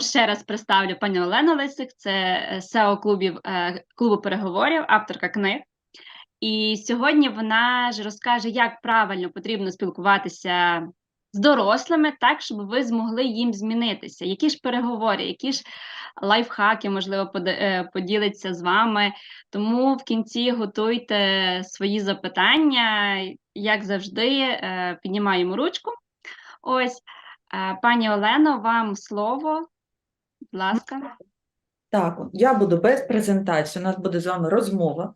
Ще раз представлю пані Олену Лисик, це е, SEO клубів е, клубу переговорів, авторка книг. І сьогодні вона ж розкаже, як правильно потрібно спілкуватися з дорослими, так щоб ви змогли їм змінитися. Які ж переговори, які ж лайфхаки, можливо, е, поділиться з вами. Тому в кінці готуйте свої запитання. Як завжди, е, піднімаємо ручку. Ось, е, пані Олено, вам слово. Будь ласка. Так, я буду без презентації. У нас буде з вами розмова,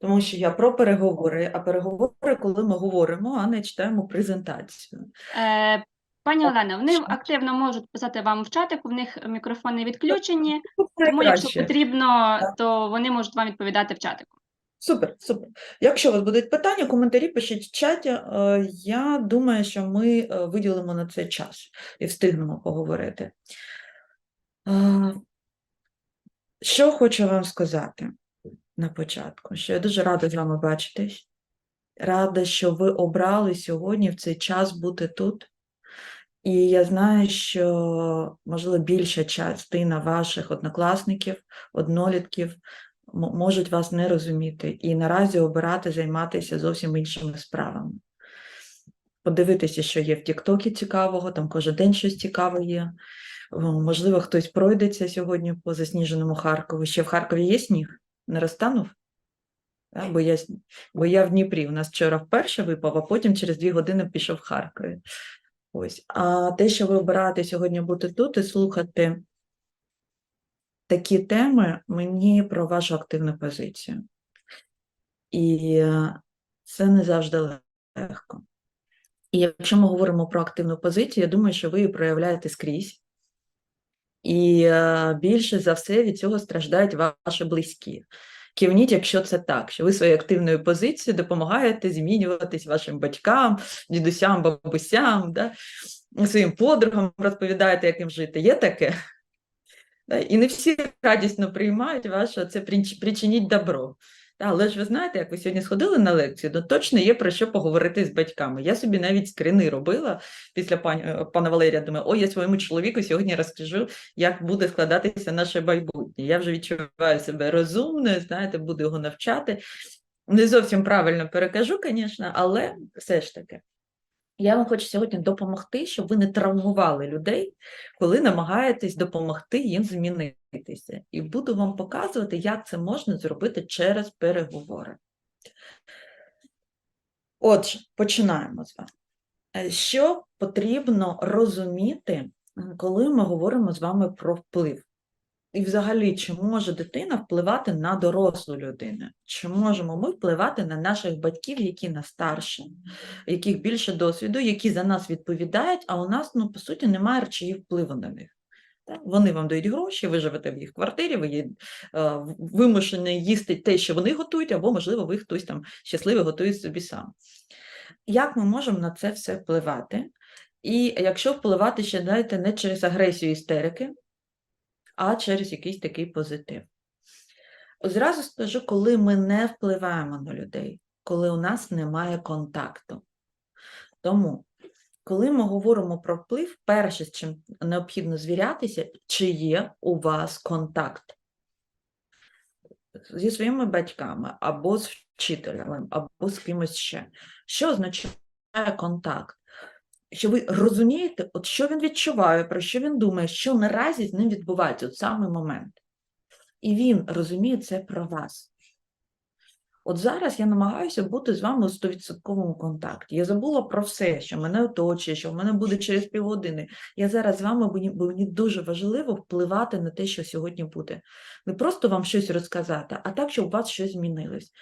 тому що я про переговори, а переговори, коли ми говоримо, а не читаємо презентацію. Е, пані Олено, вони активно можуть писати вам в чатику, в них мікрофони відключені, Тут тому якщо потрібно, то вони можуть вам відповідати в чатику. Супер, супер. Якщо у вас будуть питання, коментарі пишіть в чаті. Е, Я думаю, що ми е, виділимо на це час і встигнемо поговорити. Що хочу вам сказати на початку? Що я дуже рада з вами бачитись. Рада, що ви обрали сьогодні в цей час бути тут. І я знаю, що, можливо, більша частина ваших однокласників, однолітків можуть вас не розуміти і наразі обирати займатися зовсім іншими справами. Подивитися, що є в Тіктокі цікавого, там кожен день щось цікаве є. Можливо, хтось пройдеться сьогодні по засніженому Харкову. Ще в Харкові є сніг? Не розтанув? Да, Бо я, бо я в Дніпрі. У нас вчора вперше випав, а потім через дві години пішов в Харкові. Ось. А те, що ви обираєте сьогодні бути тут і слухати такі теми, мені про вашу активну позицію. І е, це не завжди легко. І якщо ми говоримо про активну позицію, я думаю, що ви її проявляєте скрізь. І е, більше за все від цього страждають ваші близькі. Кивніть, якщо це так, що ви своєю активною позицією допомагаєте змінюватись вашим батькам, дідусям, бабусям, да? своїм подругам розповідаєте, як їм жити. Є таке? І не всі радісно приймають ваше це причиніть добро. Але ж ви знаєте, як ви сьогодні сходили на лекцію, то точно є про що поговорити з батьками. Я собі навіть скрини робила після пані, е, пана Валерія. Думаю, о, я своєму чоловіку сьогодні розкажу, як буде складатися наше майбутнє. Я вже відчуваю себе розумною, знаєте, буду його навчати. Не зовсім правильно перекажу, звісно, але все ж таки. Я вам хочу сьогодні допомогти, щоб ви не травмували людей, коли намагаєтесь допомогти їм змінитися. І буду вам показувати, як це можна зробити через переговори. Отже, починаємо з вами. Е, Що потрібно розуміти, коли ми говоримо з вами про вплив? І взагалі, чи може дитина впливати на дорослу людину? Чи можемо ми впливати на наших батьків, які нас старші, яких більше досвіду, які за нас відповідають, а у нас, ну, по суті, немає речії впливу на них. Вони вам дають гроші, ви живете в їх квартирі, ви е, вимушені їсти те, що вони готують, або, можливо, ви хтось там щасливий готує собі сам. Як ми можемо на це все впливати? І якщо впливати ще, знаєте, не через агресію істерики, а через якийсь такий позитив. Зразу скажу, коли ми не впливаємо на людей, коли у нас немає контакту. Тому, коли ми говоримо про вплив, перше, з чим необхідно звірятися, чи є у вас контакт зі своїми батьками, або з вчителем, або з кимось ще. Що означає контакт? Що ви розумієте, от що він відчуває, про що він думає, що наразі з ним відбувається, от самий момент. І він розуміє це про вас. От зараз я намагаюся бути з вами у 100% контакті. Я забула про все, що мене оточує, що в мене буде через півгодини. Я зараз з вами, бо мені- дуже важливо впливати на те, що сьогодні буде. Не просто вам щось розказати, а так, щоб у вас щось змінилось.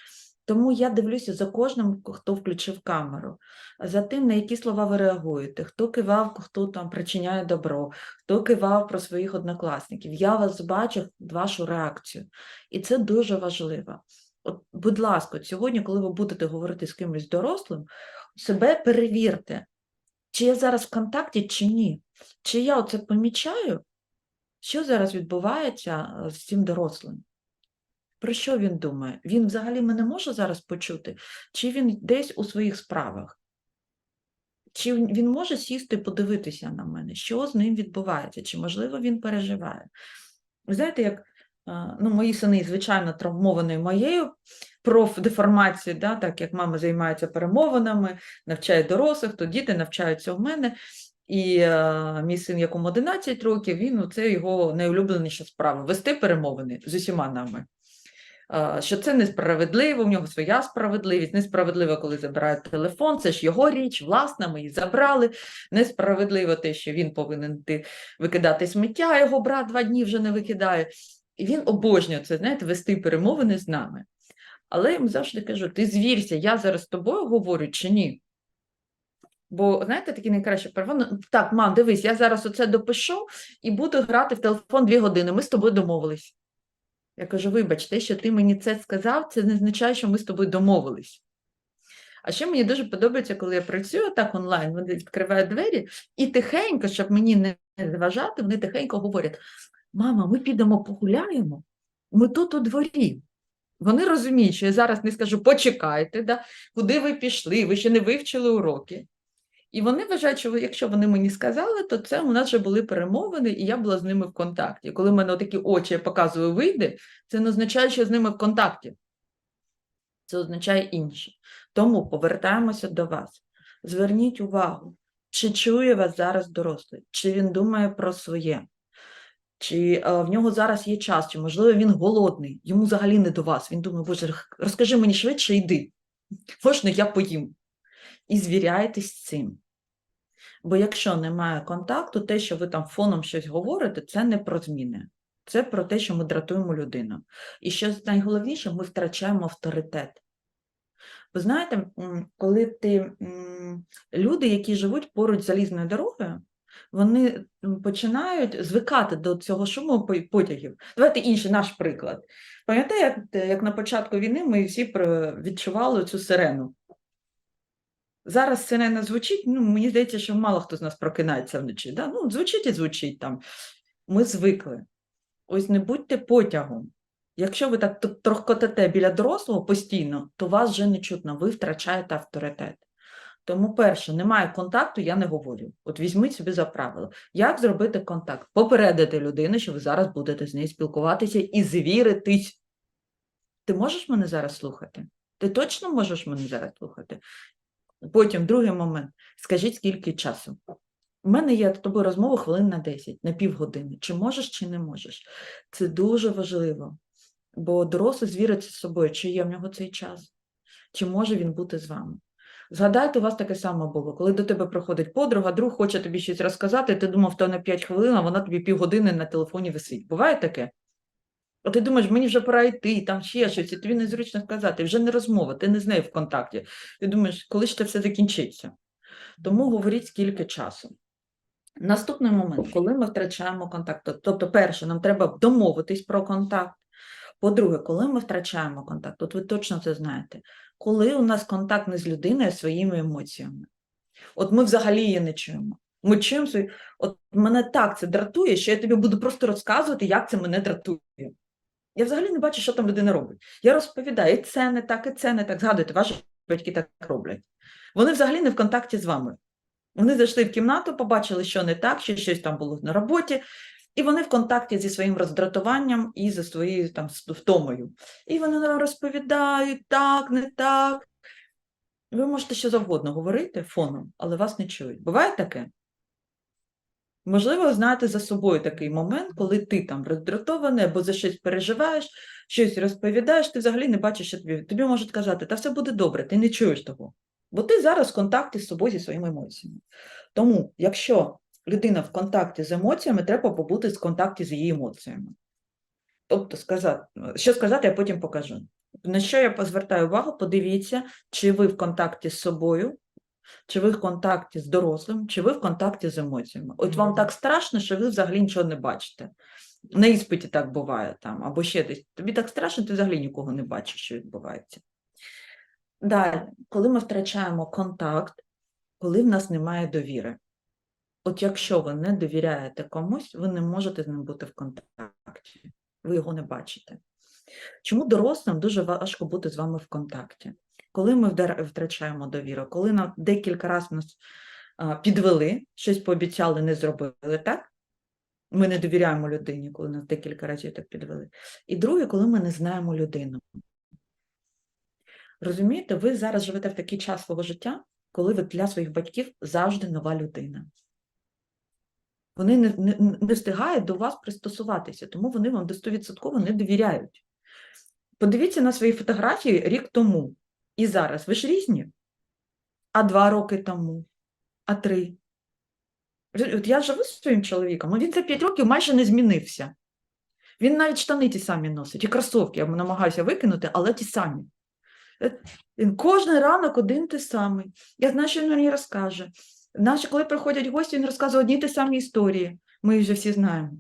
Тому я дивлюся за кожним, хто включив камеру, за тим, на які слова ви реагуєте, хто кивав, хто там причиняє добро, хто кивав про своїх однокласників. Я вас бачу, вашу реакцію. І це дуже важливо. От, будь ласка, сьогодні, коли ви будете говорити з кимось дорослим, себе перевірте, чи я зараз в контакті, чи ні. Чи я оце помічаю, що зараз відбувається е, з цим дорослим? Про що він думає? Він взагалі мене може зараз почути, чи він десь у своїх справах? чи він може сісти подивитися на мене, що з ним відбувається, чи можливо він переживає. Ви знаєте, як ну, мої сини, звичайно, травмовані моєю профдеформацією, да, так як мама займається перемовинами, навчає дорослих, то діти навчаються у мене. І е, мій син, якому 11 років, він це його найулюбленіша справа вести перемовини з усіма нами. Е, Що це несправедливо, в нього своя справедливість, несправедливо, коли забирають телефон, це ж його річ, власна, ми її забрали. Несправедливо те, що він повинен йти викидати сміття, а його брат два дні вже не викидає. І він обожнює це, знаєте, вести перемовини з нами. Але я йому завжди кажу: ти звірся, я зараз з тобою говорю чи ні? Бо, знаєте, такі найкращі перемовини. Так, мам, дивись, я зараз оце допишу і буду грати в телефон дві години. Ми з тобою домовились. Я кажу: вибач, те, що ти мені це сказав, це не означає, що ми з тобою домовились. А ще мені дуже подобається, коли я працюю так онлайн, вони відкривають двері і тихенько, щоб мені не заважати, вони тихенько говорять: мама, ми підемо погуляємо, ми тут у дворі. Вони розуміють, що я зараз не скажу почекайте, да, куди ви пішли, ви ще не вивчили уроки. І вони вважають, що якщо вони мені сказали, то це у нас вже були перемовини, і я була з ними в контакті. Коли в мене такі очі показую вийде, це не означає, що я з ними в контакті. Це означає інше. Тому повертаємося до вас. Зверніть увагу, чи чує вас зараз дорослий, чи він думає про своє, чи е, в нього зараз є час, чи можливо він голодний, йому взагалі не до вас. Він думає, боже, розкажи мені швидше, йди. Можна я поїм. І звіряйтесь з цим. Бо якщо немає контакту, те, що ви там фоном щось говорите, це не про зміни. Це про те, що ми дратуємо людину. І що найголовніше, ми втрачаємо авторитет. Ви знаєте, коли ти люди, які живуть поруч залізною дорогою, вони починають звикати до цього шуму потягів. Давайте інший наш приклад. Пам'ятаєте, як, на початку війни ми всі відчували цю сирену? Зараз сирена звучить, ну, мені здається, що мало хто з нас прокинається вночі. Да? Ну, звучить і звучить там. Ми звикли. Ось не будьте потягом. Якщо ви так т- трохкотите біля дорослого постійно, то вас вже не чутно, ви втрачаєте авторитет. Тому, перше, немає контакту, я не говорю. От візьміть собі за правило. Як зробити контакт? Попередити людину, що ви зараз будете з нею спілкуватися і звіритись. Ти можеш мене зараз слухати? Ти точно можеш мене зараз слухати? Потім, другий момент, скажіть, скільки часу. У мене є з тобою розмова хвилин на 10, на півгодини. Чи можеш, чи не можеш. Це дуже важливо, бо дорослий звіриться з собою, чи є в нього цей час, чи може він бути з вами. Згадайте, у вас таке саме було, коли до тебе приходить подруга, друг хоче тобі щось розказати, ти думав, то на 5 хвилин, а вона тобі півгодини на телефоні висить. Буває таке? От ти думаєш, мені вже пора йти, там ще щось, і тобі незручно сказати, вже не розмова, ти не з нею в контакті. Ти думаєш, коли ж це все закінчиться? Тому говоріть скільки часу. Наступний момент, коли ми втрачаємо контакт. Тобто, перше, нам треба домовитись про контакт. По-друге, коли ми втрачаємо контакт, от ви точно це знаєте, коли у нас контакт не з людиною, а своїми емоціями. От ми взагалі її не чуємо. Ми чуємо. От мене так це дратує, що я тобі буду просто розказувати, як це мене дратує. Я взагалі не бачу, що там людина робить. Я розповідаю, і це не так, і це не так. Згадуйте, ваші батьки так роблять. Вони взагалі не в контакті з вами. Вони зайшли в кімнату, побачили, що не так, що щось там було на роботі, і вони в контакті зі своїм роздратуванням і зі своєю там втомою. І вони розповідають так, не так. Ви можете що завгодно говорити фоном, але вас не чують. Буває таке? Можливо, ви знаєте за собою такий момент, коли ти там роздратований або за щось переживаєш, щось розповідаєш, ти взагалі не бачиш, що тобі. Тобі можуть казати, та все буде добре, ти не чуєш того. Бо ти зараз в контакті з собою зі своїми емоціями. Тому, якщо людина в контакті з емоціями, треба побути в контакті з її емоціями. Тобто, сказати, що сказати, я потім покажу. На що я звертаю увагу, подивіться, чи ви в контакті з собою, чи ви в контакті з дорослим, чи ви в контакті з емоціями. От вам так страшно, що ви взагалі нічого не бачите. На іспиті так буває там, або ще десь. Тобі так страшно, ти взагалі нікого не бачиш, що відбувається. Далі, коли ми втрачаємо контакт, коли в нас немає довіри. От якщо ви не довіряєте комусь, ви не можете з ним бути в контакті. Ви його не бачите. Чому дорослим дуже важко бути з вами в контакті? Коли ми втрачаємо довіру, коли нам декілька разів нас підвели, щось пообіцяли, не зробили, так? Ми не довіряємо людині, коли нас декілька разів так підвели. І друге, коли ми не знаємо людину. Розумієте, ви зараз живете в такий час свого життя, коли ви для своїх батьків завжди нова людина. Вони не, не, не встигають до вас пристосуватися, тому вони вам до 100% не довіряють. Подивіться на свої фотографії рік тому і зараз. Ви ж різні. А два роки тому, а три. От я живу з своїм чоловіком, він за 5 років майже не змінився. Він навіть штани ті самі носить, і кросовки я намагаюся викинути, але ті самі. Він кожен ранок один той самий. Я знаю, що він мені розкаже. Наші, коли приходять гості, він розказує одні ті самі історії. Ми їх вже всі знаємо.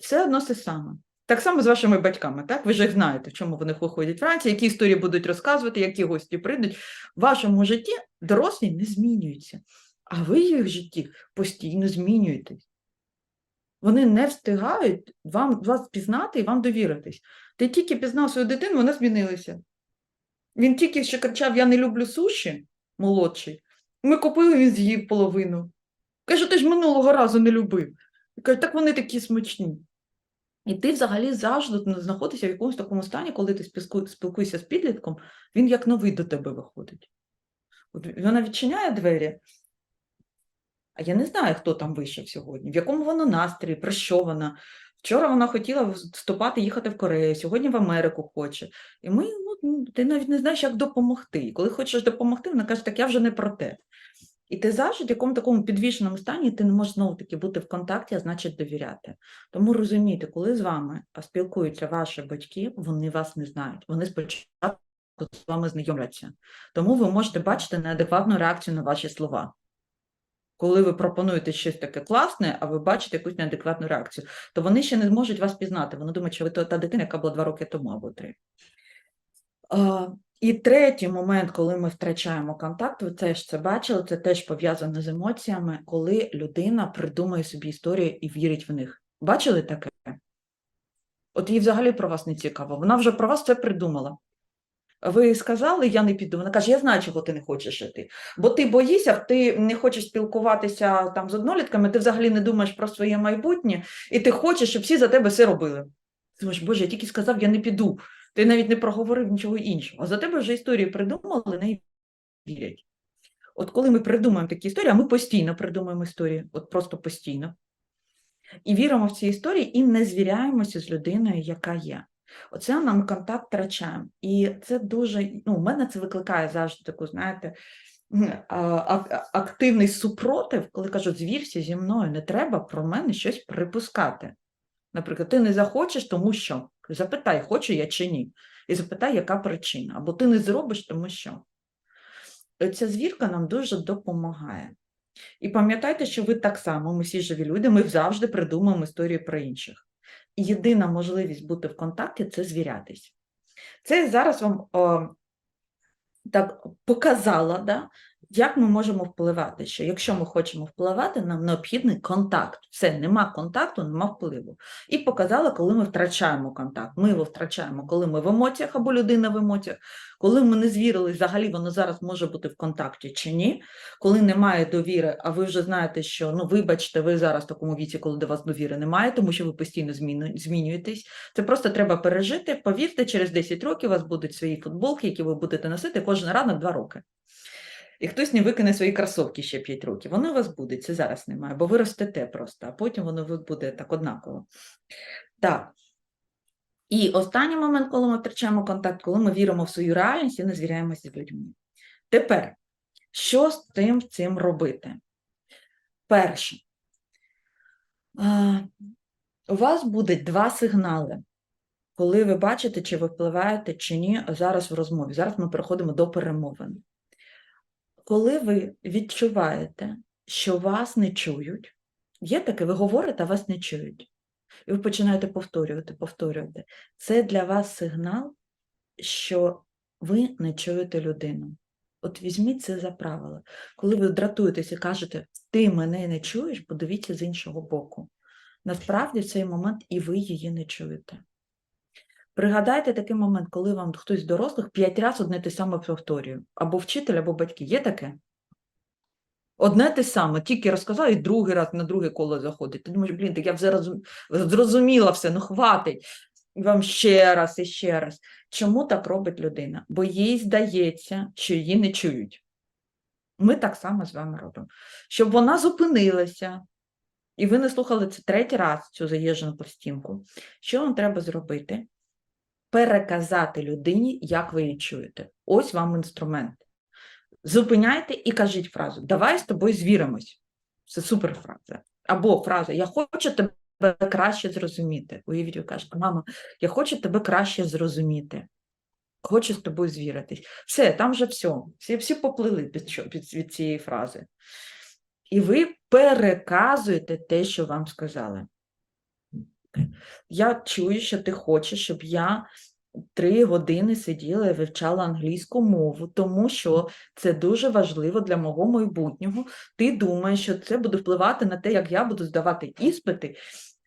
Все одно те саме. Так само з вашими батьками, так? Ви ж їх знаєте, в чому вони виходять вранці, які історії будуть розказувати, які гості прийдуть. В вашому житті дорослі не змінюються, а ви в їх житті постійно змінюєтесь. Вони не встигають вам, вас пізнати і вам довіритись. Ти тільки пізнав свою дитину, вона змінилася. Він тільки ще кричав: Я не люблю суші, молодший. Ми купили, він з'їв половину. Каже, ти ж минулого разу не любив. Я кажу, так вони такі смачні. І ти взагалі завжди знаходишся в якомусь такому стані, коли ти спілкуєшся з підлітком, він як новий до тебе виходить. От вона відчиняє двері, а я не знаю, хто там вийшов сьогодні, в якому вона настрої, про що вона. Вчора вона хотіла вступати, їхати в Корею, сьогодні в Америку хоче. І ми, ну, ти навіть не знаєш, як допомогти. І коли хочеш допомогти, вона каже, так я вже не про те. І ти завжди в якому такому підвішеному стані, ти не можеш знову таки бути в контакті, а значить довіряти. Тому розумійте, коли з вами спілкуються ваші батьки, вони вас не знають. Вони спочатку з вами знайомляться. Тому ви можете бачити неадекватну реакцію на ваші слова. Коли ви пропонуєте щось таке класне, а ви бачите якусь неадекватну реакцію, то вони ще не зможуть вас пізнати. Вони думають, що ви та дитина, яка була два роки тому або три. І третій момент, коли ми втрачаємо контакт, ви теж це бачили, це теж пов'язано з емоціями, коли людина придумує собі історії і вірить в них. Бачили таке? От їй взагалі про вас не цікаво. Вона вже про вас це придумала. Ви сказали, я не піду. Вона каже, я знаю, чого ти не хочеш іти. Бо ти боїшся, ти не хочеш спілкуватися там з однолітками, ти взагалі не думаєш про своє майбутнє, і ти хочеш, щоб всі за тебе все робили. Ти думаєш, Боже, я тільки сказав, я не піду. Ти навіть не проговорив нічого іншого. За тебе вже історії придумали, неї вірять. От коли ми придумаємо такі історії, а ми постійно придумуємо історії, от просто постійно, і віримо в ці історії, і не звіряємося з людиною, яка є. Оце нам контакт втрачаємо. І це дуже, ну, мене це викликає завжди таку, знаєте, активний супротив, коли кажуть, звірся зі мною, не треба про мене щось припускати. Наприклад, ти не захочеш, тому що. Запитай, хочу я чи ні. І запитай, яка причина. Або ти не зробиш, тому що. Ця звірка нам дуже допомагає. І пам'ятайте, що ви так само, ми всі живі люди, ми завжди придумуємо історії про інших. Єдина можливість бути в контакті це звірятись. Це я зараз вам о, так показала, да, як ми можемо впливати. Що якщо ми хочемо впливати, нам необхідний контакт. Все, нема контакту, нема впливу. І показала, коли ми втрачаємо контакт. Ми його втрачаємо, коли ми в емоціях або людина в емоціях, коли ми не звірили, взагалі воно зараз може бути в контакті чи ні. Коли немає довіри, а ви вже знаєте, що ну вибачте, ви зараз в такому віці, коли до вас довіри немає, тому що ви постійно змінюєтесь. Це просто треба пережити. Повірте, через 10 років у вас будуть свої футболки, які ви будете носити кожен ранок 2 роки. І хтось не викине свої кросовки ще 5 років. Вони у вас будуть, це зараз немає, бо ви ростете просто, а потім воно буде так однаково. Так. І останній момент, коли ми втрачаємо контакт, коли ми віримо в свою реальність і не звіряємося з людьми. Тепер, що з тим цим робити? Перше, у вас буде два сигнали, коли ви бачите, чи ви впливаєте, чи ні, зараз в розмові. Зараз ми переходимо до перемовин. Коли ви відчуваєте, що вас не чують, є таке, ви говорите, а вас не чують. І ви починаєте повторювати, повторювати. Це для вас сигнал, що ви не чуєте людину. От візьміть це за правило. Коли ви дратуєтесь і кажете, ти мене не чуєш, подивіться з іншого боку. Насправді в цей момент і ви її не чуєте. Пригадайте такий момент, коли вам хтось з дорослих п'ять разів одне те саме повторює. Або вчитель, або батьки. Є таке? Одне те саме, тільки розказав і другий раз на друге коло заходить. Ти думаєш, блін, так я вже розум- зрозуміла все, ну хватить. Вам ще раз і ще раз. Чому так робить людина? Бо їй здається, що її не чують. Ми так само з вами робимо. Щоб вона зупинилася, і ви не слухали це третій раз, цю заїжджену пластинку. Що вам треба зробити? Переказати людині, як ви її чуєте. Ось вам інструмент. Зупиняйте і кажіть фразу Давай з тобою звіримось. Це супер фраза. Або фраза Я хочу тебе краще зрозуміти. Уявіть, ви кажете, мама, я хочу тебе краще зрозуміти. Хочу з тобою звіритись. Все, там вже все. Всі, всі поплили під, що- під, від цієї фрази. І ви переказуєте те, що вам сказали. Я чую, що ти хочеш, щоб я три години сиділа і вивчала англійську мову, тому що це дуже важливо для мого майбутнього. Ти думаєш, що це буде впливати на те, як я буду здавати іспити.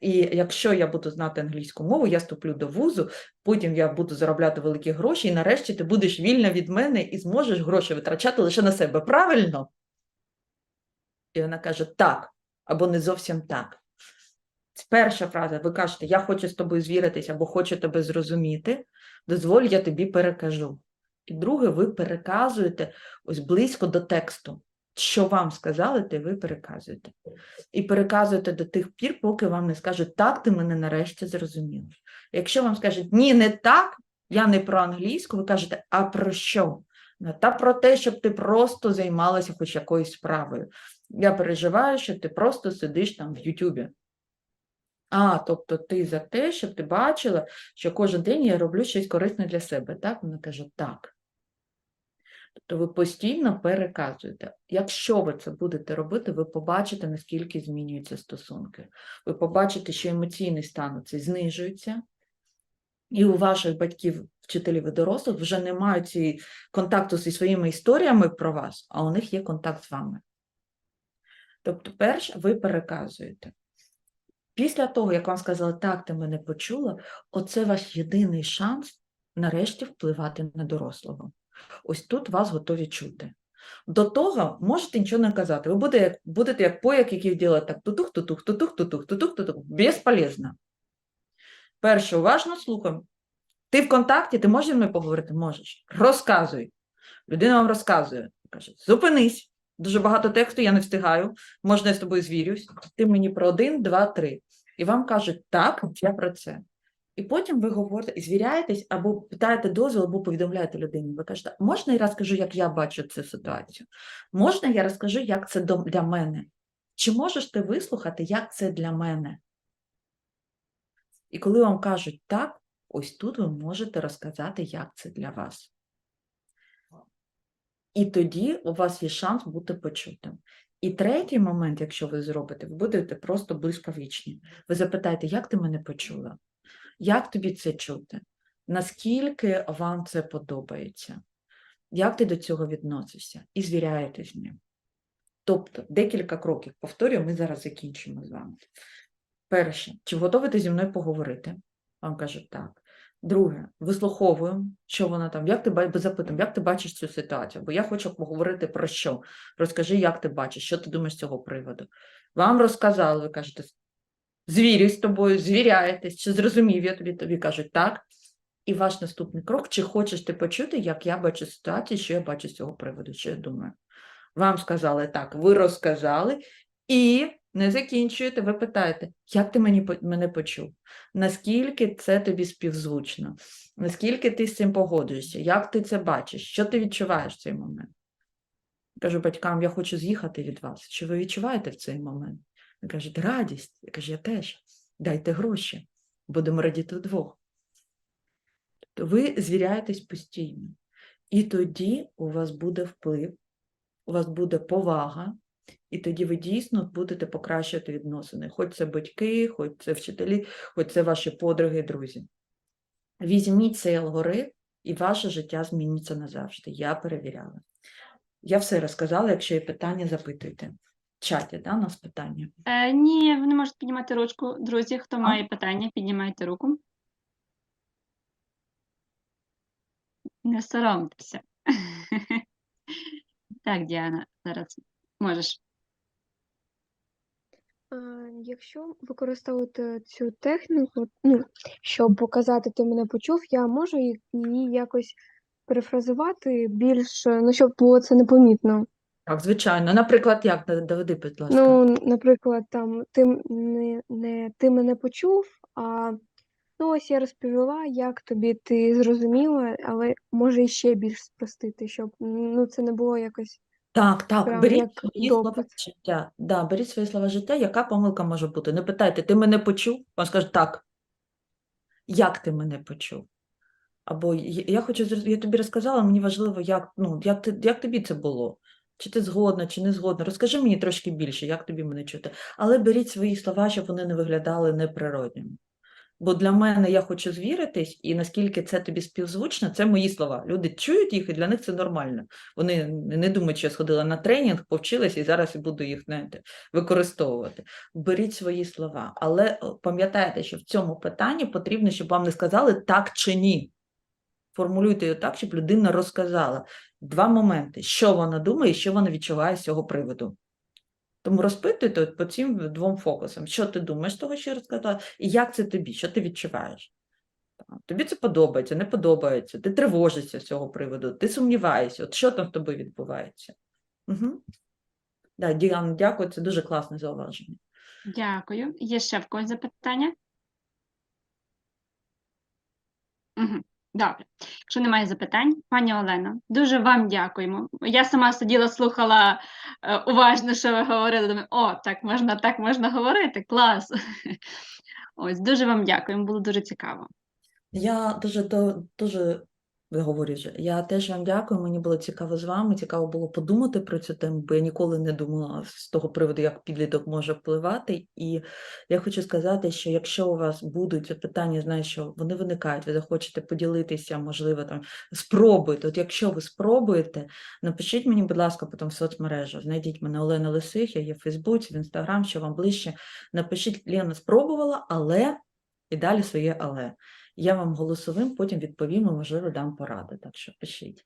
І якщо я буду знати англійську мову, я вступлю до вузу, потім я буду заробляти великі гроші, і нарешті ти будеш вільна від мене і зможеш гроші витрачати лише на себе. Правильно? І вона каже: так, або не зовсім так. Перша фраза. Ви кажете, я хочу з тобою звіритись або хочу тебе зрозуміти. Дозволь, я тобі перекажу. І друге, ви переказуєте ось близько до тексту. Що вам сказали, те ви переказуєте. І переказуєте до тих пір, поки вам не скажуть, так, ти мене нарешті зрозумів. Якщо вам скажуть, ні, не так, я не про англійську, ви кажете, а про що? «Ну, Та про те, щоб ти просто займалася хоч якоюсь справою. Я переживаю, що ти просто сидиш там в Ютубі. А, тобто ти за те, щоб ти бачила, що кожен день я роблю щось корисне для себе. Так? Вона каже, так. Тобто ви постійно переказуєте. Якщо ви це будете робити, ви побачите, наскільки змінюються стосунки. Ви побачите, що емоційний стан цей знижується, і у ваших батьків, вчителів і дорослих вже немає цієї контакту зі своїми історіями про вас, а у них є контакт з вами. Тобто, перше, ви переказуєте. Після того, як вам сказали, так, ти мене почула, оце ваш єдиний шанс нарешті впливати на дорослого. Ось тут вас готові чути. До того можете нічого не казати. Ви будете будете як пояк, який ділить так тутух, тутух, тутух, тутух, тутух, тутух. Безполезно. Перше, уважно слухаємо. Ти в контакті, ти можеш зі мною поговорити? Можеш. Розказуй. Людина вам розказує. Каже, зупинись. Дуже багато тексту, я не встигаю. Можна я з тобою звірюсь. Ти мені про один, два, три. І вам кажуть, так, я про це. І потім ви говорите, звіряєтесь, або питаєте дозвіл, або повідомляєте людині. Ви кажете, можна я розкажу, як я бачу цю ситуацію? Можна я розкажу, як це для мене? Чи можеш ти вислухати, як це для мене? І коли вам кажуть так, ось тут ви можете розказати, як це для вас. І тоді у вас є шанс бути почутим. І третій момент, якщо ви зробите, ви будете просто блискавичні. Ви запитаєте, як ти мене почула? Як тобі це чути? Наскільки вам це подобається? Як ти до цього відносишся? І звіряєтесь з ним. Тобто, декілька кроків. Повторюю, ми зараз закінчимо з вами. Перше, чи готові ти зі мною поговорити? Вам кажуть так. Друге, вислуховуємо, що вона там, як ти запитуємо, як ти бачиш цю ситуацію? Бо я хочу поговорити про що. Розкажи, як ти бачиш, що ти думаєш з цього приводу. Вам розказали, ви кажете, звірюсь з тобою, звіряєтесь, чи зрозумів я тобі, тобі кажуть так. І ваш наступний крок, чи хочеш ти почути, як я бачу ситуацію, що я бачу з цього приводу, що я думаю. Вам сказали так, ви розказали, і не закінчуєте, ви питаєте, як ти мені, мене почув? Наскільки це тобі співзвучно? Наскільки ти з цим погоджуєшся? Як ти це бачиш? Що ти відчуваєш в цей момент? Кажу батькам, я хочу з'їхати від вас. Чи ви відчуваєте в цей момент? Вони кажуть, радість. Я кажу, я теж. Дайте гроші, будемо радіти вдвох. Тобто ви звіряєтесь постійно. І тоді у вас буде вплив, у вас буде повага, і тоді ви дійсно будете покращувати відносини. Хоч це батьки, хоч це вчителі, хоч це ваші подруги, друзі. Візьміть цей алгоритм, і ваше життя зміниться назавжди. Я перевіряла. Я все розказала, якщо є питання, запитуйте. В чаті, да, у нас питання. Е, ні, ви не можете піднімати ручку. Друзі, хто А? має питання, піднімайте руку. Не соромтеся. Так, Діана, зараз Можеш. Якщо використовувати цю техніку, ну, щоб показати, ти мене почув, я можу її якось перефразувати більш, ну, щоб було це непомітно. Так, звичайно. Наприклад, як? Доведи, будь ласка. Ну, наприклад, там ти не, не ти мене почув, а ну ось я розповіла, як тобі ти зрозуміла, але може іще більш спростити, щоб ну це не було якось. Так, так, Прям беріть свої слова допит. життя. Да, беріть свої слова життя, яка помилка може бути. Не питайте, ти мене почув? Він скаже, так. Як ти мене почув? Або «Я- я хочу, зроз- я тобі розказала, мені важливо, як, ну, як, ти, як тобі це було? Чи ти згодна, чи не згодна? Розкажи мені трошки більше, як тобі мене чути. Але беріть свої слова, щоб вони не виглядали неприродніми. Бо для мене я хочу звіритись, і наскільки це тобі співзвучно, це мої слова. Люди чують їх, і для них це нормально. Вони не думають, що я сходила на тренінг, повчилася і зараз буду їх знаєте, використовувати. Беріть свої слова. Але пам'ятайте, що в цьому питанні потрібно, щоб вам не сказали так чи ні. Формулюйте його так, щоб людина розказала два моменти, що вона думає і що вона відчуває з цього приводу. Тому розпитуйте по цим двом фокусам, що ти думаєш того, що я розказала, і як це тобі, що ти відчуваєш. Тобі це подобається, не подобається, ти тривожишся з цього приводу, ти сумніваєшся, от що там з тобою відбувається. Угу. Да, Діана, дякую, це дуже класне зауваження. Дякую. Є ще в когось запитання? Угу. Добре. Якщо немає запитань, пані Олено, дуже вам дякуємо. Я сама сиділа, слухала е, уважно, що ви говорили. Думаю, о, так можна, так можна говорити. Клас. Ось, дуже вам дякуємо, було дуже цікаво. Я дуже дуже вже. Я теж вам дякую. Мені було цікаво з вами. Цікаво було подумати про цю тему, бо я ніколи не думала з того приводу, як підліток може впливати. І я хочу сказати, що якщо у вас будуть запитання, знаю, що вони виникають, ви захочете поділитися, можливо, там спробуйте. От якщо ви спробуєте, напишіть мені, будь ласка, потім в соцмережах. Знайдіть мене Олена Лисих, я є в Фейсбуці, в Інстаграм, що вам ближче. Напишіть, Лена спробувала, але і далі своє але. Я вам голосовим потім відповім і, можливо, дам поради, так що пишіть.